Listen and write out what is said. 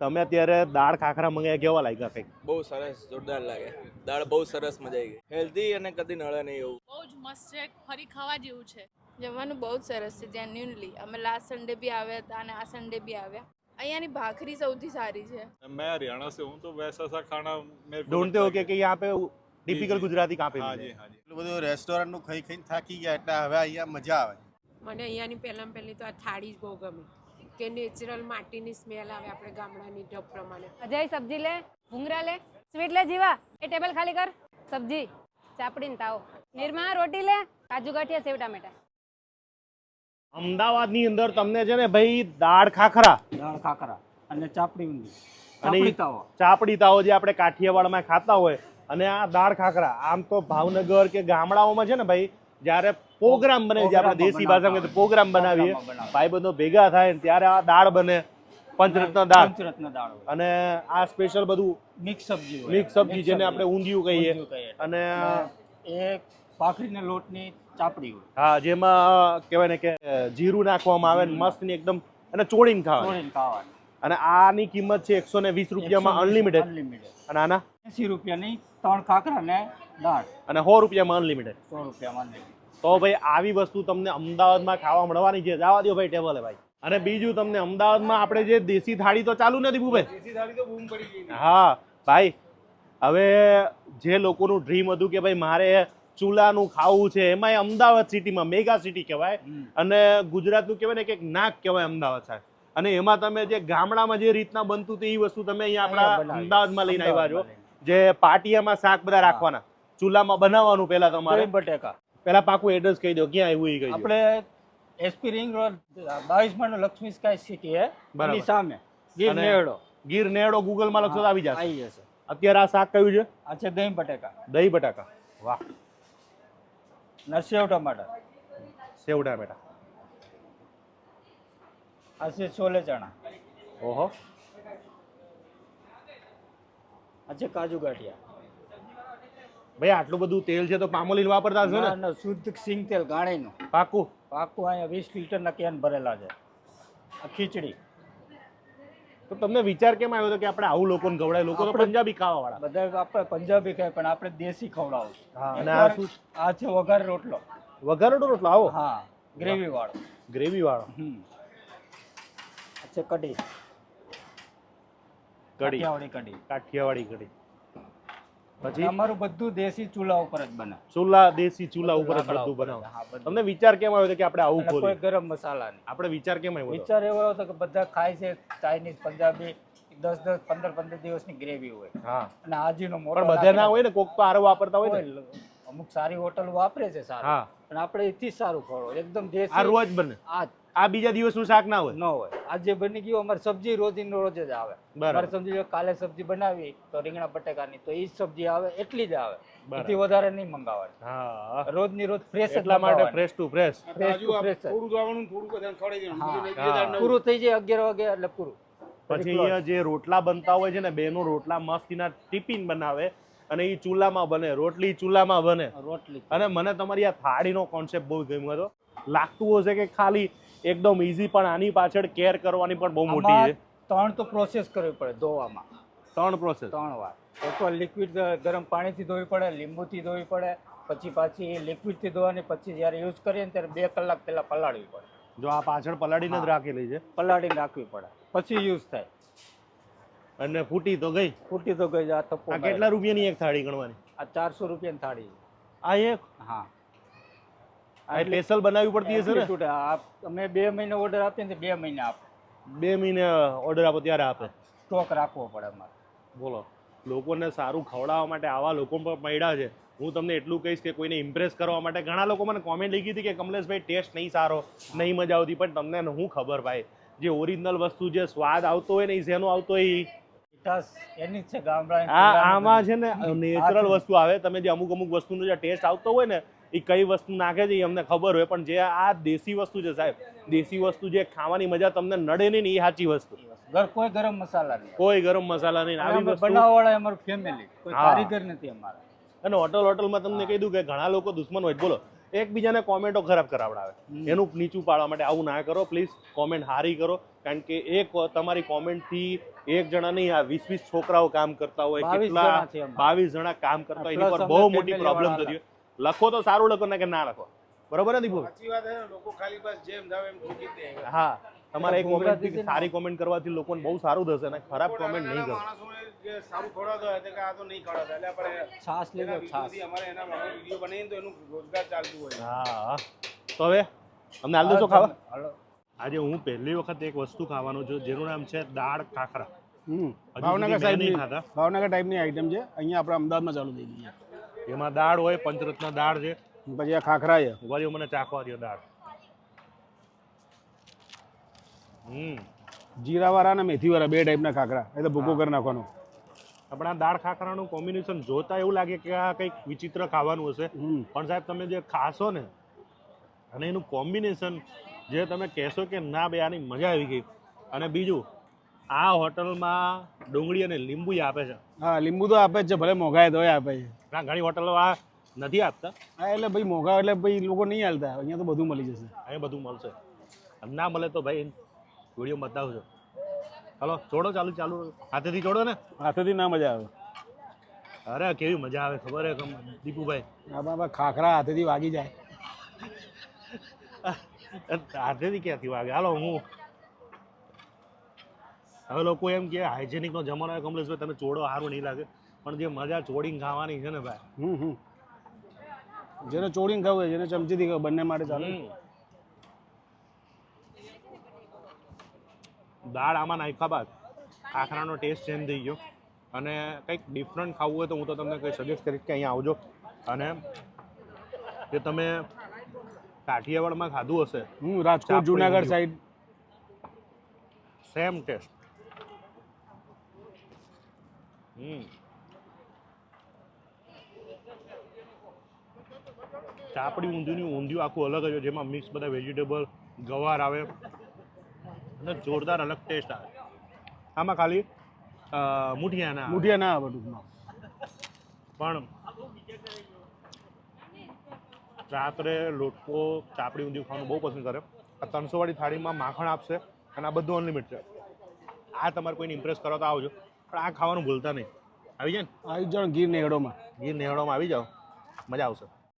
તમે અત્યારે દાળ ખાખરા મંગાવ્યા કેવા લાગ્યા કંઈક? બહુ સરસ જોરદાર લાગે દાળ બહુ સરસ મજા આવી ગઈ. હેલ્ધી અને કદી નળે નહીં એવું. બહુ જ મસ્ત છે ફરી ખાવા જેવું છે. જમવાનું બહુ જ સરસ છે ત્યાં જેન્યુનલી અમે લાસ્ટ સન્ડે બી આવ્યા હતા અને આ સન્ડે બી આવ્યા. અહીંયાની ભાખરી સૌથી સારી છે. मैं हरियाणा से हूँ तो वैसा सा खाना ઢૂંઢતે હો કે કે યહાં પે ટિપિકલ ગુજરાતી કાં પે हाँ मिले जी એટલું બધું રેસ્ટોરન્ટનું ખાઈ ખાઈને થાકી ગયા એટલે હવે અહીંયા મજા આવે. મને અહીંયાની પહેલાં પહેલી તો આ થાળી જ બહુ ગમી. કે નેચરલ માટીની સ્મેલ આવે આપણે ગામડાની ઢબ પ્રમાણે. અજય સબ્જી લે ભૂંગરા લે સ્વીટ લે જીવા. એ ટેબલ ખાલી કર. સબ્જી ચાપડીને તાવ. નિર્મા રોટી લે કાજુ ગાંઠિયા સેવ ટામેટા. અમદાવાદની અંદર તમને છે ને ભાઈ દાળ ખાખરા. દાળ ખાખરા અને ચાપડી ઊંધી. અને ઈ ચાપડી તાવ. ચાપડી તાવો જે આપણે કાઠિયાવાડમાં ખાતા હોય અને આ દાળ ખાખરા. આમ તો ભાવનગર કે ગામડાઓમાં છે ને ભાઈ જ્યારે પ્રોગ્રામ બને જે આપણે દેશી ભાષામાં કહીએ પ્રોગ્રામ બનાવીએ પ્રોગ્રામમાં ભાઈ બધો ભેગા થાય ને ત્યારે આ દાળ બને પંચરત્ન દાળ. પંચરત્ન દાળ અને આ સ્પેશિયલ બધું મિક્સ સબ્જી મિક્સ સબ્જી જેને આપણે ઊંધિયું કહીએ. અને એ ભાખરીના લોટની ચાપડી હોય. હા જેમાં કહેવાય ને કે જીરું નાખવામાં આવે ને મસ્તની એકદમ અને ચોળીને ખાવા ચોળીને ખાવા અને આની કિંમત છે એકસો ને વીસ રૂપિયામાં અનલિમિટેડ અનલિમિટેડ અને આના? એસી રૂપિયાની ત્રણ ખાખરા ને દાળ. અને સો રૂપિયામાં અનલિમિટેડ સો રૂપિયામાં. તો ભાઈ આવી વસ્તુ તમને અમદાવાદમાં ખાવા મળવાની છે. જવા દો ભાઈ ટેબલે ભાઈ. અને બીજું તમને અમદાવાદમાં આપણે જે દેશી થાળી તો ચાલુ નથી ભૂભાઈ હા ભાઈ હવે જે લોકોનું ડ્રીમ હતું કે ભાઈ મારે ચૂલાનું ખાવું છે એમાં અમદાવાદ સિટીમાં મેગા સિટી કહેવાય. અને ગુજરાતનું કહેવાય ને કે એક નાક કહેવાય અમદાવાદ સાહેબ. અને એમાં તમે જે ગામડામાં જે રીતના બનતું હતું એ વસ્તુ તમે અહીંયા આપણા. અમદાવાદમાં લઈને આવ્યા છો. જે પાટિયામાં શાક બધા રાખવાના. ચૂલામાં બનાવવાનું પહેલા તમારે. બટેકા. પહેલા પાકું એડ્રેસ કહી દો ક્યાં આવ્યું એ કહી આપણે એસપી રિંગ રોડ બાવીસમાં લક્ષ્મી સ્કાય સિટી હે બરાબર. સામે. ગીર નેડો ગીર નેડો ગૂગલમાં લખશો તો આવી જશે. આવી જશે. અત્યારે આ શાક કયું છે? આ છે દહીં બટેકા. દહીં બટાકા. વાહ. ના સેવ ટમાટર. સેવ ટમાટા. આ છે છોલે ચણા. ઓહો. આ છે કાજુ ગાંઠિયા. ભાઈ આટલું બધું તેલ છે તો પામોલીન વાપરતા હશો ને? ના શુદ્ધ સિંગ તેલ ગાણીનું પાકું? પાકું અહીંયા વીસ લીટરના કેન ભરેલા છે. આ ખીચડી. તો તમને વિચાર કેમ આવ્યો હતો કે આપણે આવું લોકોને ખવડાય લોકો તો પંજાબી ખાવા વાળા બધા આપણે પંજાબી ખાય પણ આપણે દેશી ખવડાવું હા અને આ શું આ છે વઘાર રોટલો. વઘાર રોટલો આવો. હા ગ્રેવી વાળો ગ્રેવી વાળો હમ. આ કઢી. કઢી. કાઠિયાવાડી કઢી. કાઠિયાવાડી કઢી. પછી? અમારું બધું દેશી ચૂલા ઉપર જ બને. ચૂલા દેશી ચૂલા ઉપર જ બધું. બનાવો. તમને વિચાર કેમ આવ્યો કે આપણે આવું ખોલીએ? ગરમ મસાલા નહીં. આપણે વિચાર કેમ આવ્યો વિચાર એવો હતો કે બધા ખાય છે ચાઇનીઝ પંજાબી દસ દસ પંદર પંદર દિવસની ગ્રેવી હોય. હા. અને આજીનો મોટો બધા ના હોય ને કોક તો આરો વાપરતા હોય ને. અમુક સારી હોટલ વાપરે છે સારું. પણ આપણે એથી સારું ખોળો એકદમ આ રોજ બને. આ આ બીજા દિવસનું શાક ના હોય? ન હોય. આજે બની ગયું અમારે સબ્જી રોજની રોજ જ આવે. બરાબર. સમજી લો કાલે સબ્જી બનાવી તો રીંગણા બટેકાની તો એ જ સબ્જી આવે એટલી જ આવે. એથી વધારે નહીં મંગાવવાની હા. રોજની રોજ ફ્રેશ એટલા માટે fresh to fresh fresh to fresh પૂરું થઈ જાય અગિયાર વાગે એટલે પૂરું. પછી અહીંયા જે રોટલા બનતા હોય છે ને બેનો રોટલા મસ્તીના ટિફિન બનાવે અને એ ચૂલામાં બને રોટલી ચૂલામાં બને. રોટલી. અને મને તમારી આ થાળીનો કોન્સેપ્ટ બહુ ગમ્યો હતો. લાગતું હશે કે ખાલી એકદમ ઇઝી પણ આની પાછળ કેર કરવાની પણ બહુ મોટી છે. ત્રણ તો પ્રોસેસ કરવી પડે ધોવામાં. ત્રણ પ્રોસેસ ત્રણ વાર. એકવાર લિક્વિડ ગરમ પાણીથી ધોવી પડે લીંબુથી ધોવી પડે પછી પાછી લિક્વિડથી ધોવાની પછી જ્યારે યુઝ કરીએ ને ત્યારે બે કલાક પહેલાં પલાળવી પડે. જો આ પાછળ પલાળીને જ. રાખેલી છે. પલાળીને રાખવી પડે. પછી યુઝ થાય. અને ફૂટી તો ગઈ? ફૂટી તો ગઈ આ થપ્પો મારે. કેટલા રૂપિયાની એક થાળી ગણવાની? આ ચારસો રૂપિયાની થાળી આ એક? હા. આ સ્પેશિયલ બનાવવી પડતી હશે ને? Amplitude આ અમે બે મહિને ઓર્ડર આપીએ ને બે મહિને આપ. બે મહિને ઓર્ડર આપો ત્યારે આપે. સ્ટોક રાખવો પડે અમારે. બોલો. લોકોને સારું ખવડાવવા માટે આવા લોકો પણ મળ્યા છે. હું તમને એટલું કહીશ કે કોઈને ઇમ્પ્રેસ કરવા માટે ઘણા લોકો મને કોમેન્ટ લીધી હતી કે કમલેશભાઈ ટેસ્ટ નહીં સારો નહીં મજા આવતી. પણ તમને હું ખબર ભાઈ જે ઓરિજિનલ વસ્તુ જે સ્વાદ આવતો હોય ને એ શેનો આવતો હોય એની છે ગામડા આમાં છે ને નેચરલ વસ્તુ આવે. તમે જે અમુક અમુક વસ્તુનો જે ટેસ્ટ આવતો હોય ને એ કઈ વસ્તુ નાખે છે એ અમને ખબર હોય પણ જે આ દેશી વસ્તુ છે સાહેબ દેશી વસ્તુ જે ખાવાની મજા તમને નડે નહીં ને એ સાચી વસ્તુ. ઘર કોઈ ગરમ મસાલા નહીં. કોઈ ગરમ મસાલા નહીં આવી વસ્તુ બનાવવાળા અમારું ફેમિલી કોઈ કારીગર નથી અમારા. અને હોટલ હોટલમાં તમને કહી દઉં કે ઘણા લોકો દુશ્મન હોય. બોલો એકબીજાને કોમેન્ટો ખરાબ કરાવડાવે. એનું નીચું પાડવા માટે આવું ના કરો પ્લીઝ કોમેન્ટ હારી કરો. કારણ કે એક તમારી કોમેન્ટથી એક જણા નહીં આ વીસ વીસ છોકરાઓ કામ કરતા હોય કેટલા. બાવીસ જણા કામ કરતા હોય એની પર બહુ મોટી પ્રોબ્લેમ થતી હોય. લખો તો સારું લખો ને કે ના લખો. બરોબર નથી ભૂલ સાચી વાત છે લોકો ખાલી બસ જેમ જાવ એમ ઠોકી દે હા તમારે એક કોમેન્ટ સારી કોમેન્ટ કરવાથી લોકોને બહુ સારું થશે અને ખરાબ કોમેન્ટ નહીં કરો. માણસોને જે સારું ખવડાવતો હોય કે આ તો નહીં ખવડાવતા એટલે આપણે છાસ લેવો છાસ. અમારે એના વિડિયો બનાવીને તો એનું રોજગાર ચાલતું હોય. હા હા. તો હવે અમને હાલ દેશો ખાવા? આજે હું પહેલી વખત એક વસ્તુ ખાવાનું છું જેનું નામ છે દાળ કાકરા ભાવનગર સાહેબ ભાવનગર ટાઈપની આઈટમ છે. અહીંયા આપણે અમદાવાદમાં ચાલુ થઈ ગઈ છે. એમાં દાળ હોય પંચરત્ન દાળ છે. પછી આ ખાખરા છે વળી મને ચાખવા દો દાળ. હમ. જીરાવાળા અને મેથીવાળા બે ટાઈપના ખાખરા. એટલે ભૂકો કરી નાખવાનો. આપણા દાળ ખાખરાનું કોમ્બિનેશન જોતા એવું લાગે કે આ કંઈક વિચિત્ર ખાવાનું હશે. પણ સાહેબ તમે જે ખાશો ને અને એનું કોમ્બિનેશન જે તમે કહેશો કે ના બે આની મજા આવી ગઈ. અને બીજું આ હોટલમાં ડુંગળી અને લીંબુ આપે છે. હા લીંબુ તો આપે જ છે ભલે મોંઘાય તોય આપે છે. ના ઘણી હોટલો આ નથી આપતા. હા એટલે ભાઈ મોંઘા એટલે ભાઈ લોકો નહીં હાલતા. અહીંયા તો બધું મળી જશે. અહીંયા બધું મળશે. ના મળે તો ભાઈ વીડિયો બતાવજો. હલો જોડો ચાલુ ચાલુ. હાથેથી જોડો ને? હાથેથી ના મજા આવે. અરે કેવી મજા આવે ખબર હે દીપુભાઈ. આ બાબા ખાખરા હાથેથી વાગી જાય. હાથેથી ક્યાંથી વાગે? હાલો હું હવે લોકો એમ કે હાઇજેનિકનો જમાનો હોય કમલેશભાઈ તમે ચોડો સારું નહીં લાગે. પણ જે મજા ચોડીને ખાવાની છે ને ભાઈ. હમ હમ. જેને ચોડીને ખાવું હોય જેને ચમચીથી ખાવું બંને માટે ચાલે. દાળ આમાં નાખ્યા બાદ ખાખરાનો ટેસ્ટ ચેન્જ થઈ ગયો. અને કંઈક ડિફરન્ટ ખાવું હોય તો હું તો તમને કંઈ સજેસ્ટ કરીશ કે અહીંયા આવજો. અને જે તમે કાઠિયાવાડમાં ખાધું હશે હમ Rajkot Junagadh side same taste હમ. ચાપડી ઊંધિયું ઊંધિયું આખું અલગ જ જેમાં મિક્સ બધા વેજીટેબલ ગવાર આવે. અને જોરદાર અલગ ટેસ્ટ આવે. આમાં ખાલી મુઠિયા ના. મુઠિયા ના આવે ટૂંકમાં પણ રાત્રે લોકો ચાપડી ઊંધિયું ખાવાનું બહુ પસંદ કરે. આ ત્રણસો વાળી થાળીમાં માખણ આપશે અને આ બધું અનલિમિટ છે. આ તમારે કોઈને ઇમ્પ્રેસ કરો તો આવજો. પણ આ ખાવાનું ભૂલતા નહીં. આવી જાય ને? આવી જાઓ ગીર નેહડોમાં ગીર નેહડોમાં આવી જાઓ. મજા આવશે.